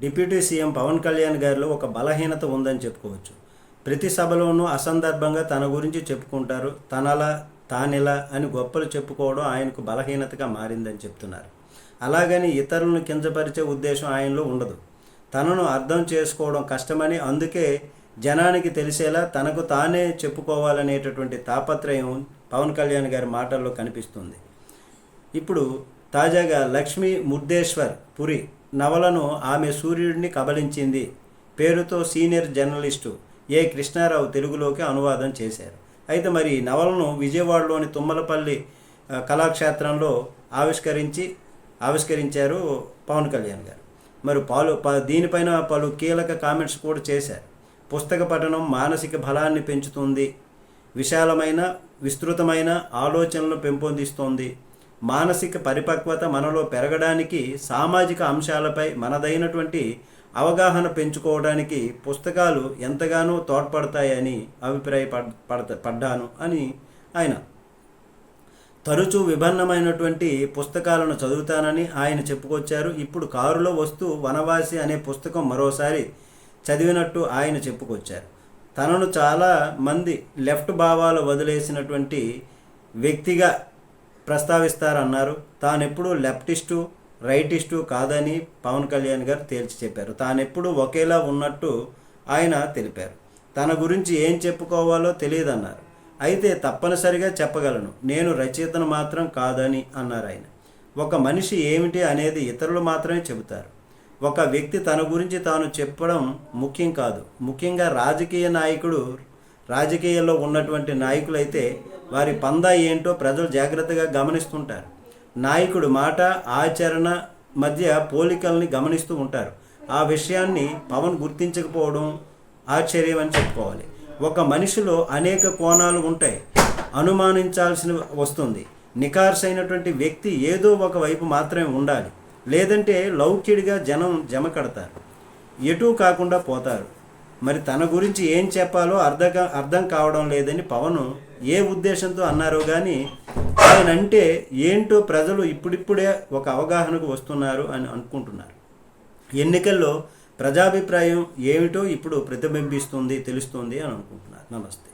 Deputy CM Pawan Kalyan గారిలో ఒక బలహీనత ఉందని చెప్పుకోవచ్చు. ప్రతి సభలోనూ అసందర్భంగా తన గురించి చెప్పుకుంటారు. తనలా తానిలా అని గొప్పలు చెప్పుకోవడం ఆయనకు బలహీనతగా మారిందని చెప్తున్నారు. అలాగని ఇతరులను కించపరిచే ఉద్దేశం ఆయనలో ఉండదు. తనను అర్థం చేసుకోవడం కష్టమని అందుకే జనానికి తెలిసేలా తనకు తానే చెప్పుకోవాలనేటటువంటి తాపత్రయం పవన్ కళ్యాణ్ గారి మాటల్లో కనిపిస్తుంది. ఇప్పుడు తాజాగా లక్ష్మీ ముర్దేశ్వర్ పురి నవలను ఆమె సూర్యుడిని కబలించింది. పేరుతో సీనియర్ జర్నలిస్టు ఏ కృష్ణారావు తెలుగులోకి అనువాదం చేశారు. అయితే మరి ఈ నవలను విజయవాడలోని తుమ్మలపల్లి కళాక్షేత్రంలో ఆవిష్కరించి ఆవిష్కరించారు పవన్ కళ్యాణ్ గారు. మరి పాలు ప- దీనిపైన పలు కీలక కామెంట్స్ కూడా చేశారు. పుస్తక పఠనం మానసిక బలాన్ని పెంచుతుంది విశాలమైన విస్తృతమైన ఆలోచనలు పెంపొందిస్తోంది. మానసిక పరిపక్వత మనలో పెరగడానికి సామాజిక అంశాలపై మనదైనటువంటి అవగాహన పెంచుకోవడానికి పుస్తకాలు ఎంతగానో తోడ్పడతాయని అభిప్రాయపడ పడత పడ్డాను అని ఆయన. తరచూ విభిన్నమైనటువంటి పుస్తకాలను చదువుతానని ఆయన చెప్పుకొచ్చారు. ఇప్పుడు కారులో వస్తూ వనవాసి అనే పుస్తకం మరోసారి చదివినట్టు ఆయన చెప్పుకొచ్చారు. తనను చాలా మంది లెఫ్ట్ భావాలు వదిలేసినటువంటి వ్యక్తిగా ప్రస్తావిస్తారన్నారు. తానెప్పుడు లెఫ్టిస్టు రైటిస్టు కాదని పవన్ కళ్యాణ్ గారు తేల్చి చెప్పారు. తానెప్పుడు ఒకేలా ఉన్నట్టు ఆయన తెలిపారు. తన గురించి ఏం చెప్పుకోవాలో తెలియదన్నారు. అయితే తప్పనిసరిగా చెప్పగలను. నేను రచయితను మాత్రం కాదని అన్నారు ఆయన. ఒక మనిషి ఏమిటి అనేది ఇతరులు మాత్రమే చెబుతారు. ఒక వ్యక్తి తన గురించి తాను చెప్పడం ముఖ్యం కాదు. ముఖ్యంగా రాజకీయ నాయకుడు రాజకీయాల్లో ఉన్నటువంటి నాయకులైతే వారి పందా ఏంటో ప్రజలు జాగ్రత్తగా గమనిస్తుంటారు. నాయకుడు మాట ఆచరణ మధ్య పోలికల్ని గమనిస్తూ ఉంటారు. ఆ విషయాన్ని పవన్ గుర్తించకపోవడం ఆశ్చర్యం అని చెప్పుకోవాలి. ఒక మనిషిలో అనేక కోణాలు ఉంటాయి. అనుమానించాల్సిన వస్తుంది. నికార్సైనటువంటి వ్యక్తి ఏదో ఒక వైపు మాత్రమే ఉండాలి. లేదంటే లౌక్యుడిగా జనం జమ కడతారు. ఎటూ కాకుండా పోతారు. మరి తన గురించి ఏం చెప్పాలో అర్థం అర్థం కావడం లేదని పవన్ ఏ ఉద్దేశంతో అన్నారో కానీ ఆయన అంటే ఏంటో ప్రజలు ఇప్పుడిప్పుడే ఒక అవగాహనకు వస్తున్నారు అని అనుకుంటున్నారు. ఎన్నికల్లో ప్రజాభిప్రాయం ఏమిటో ఇప్పుడు ప్రతిబింబిస్తుంది తెలుస్తుంది అని అనుకుంటున్నారు. నమస్తే.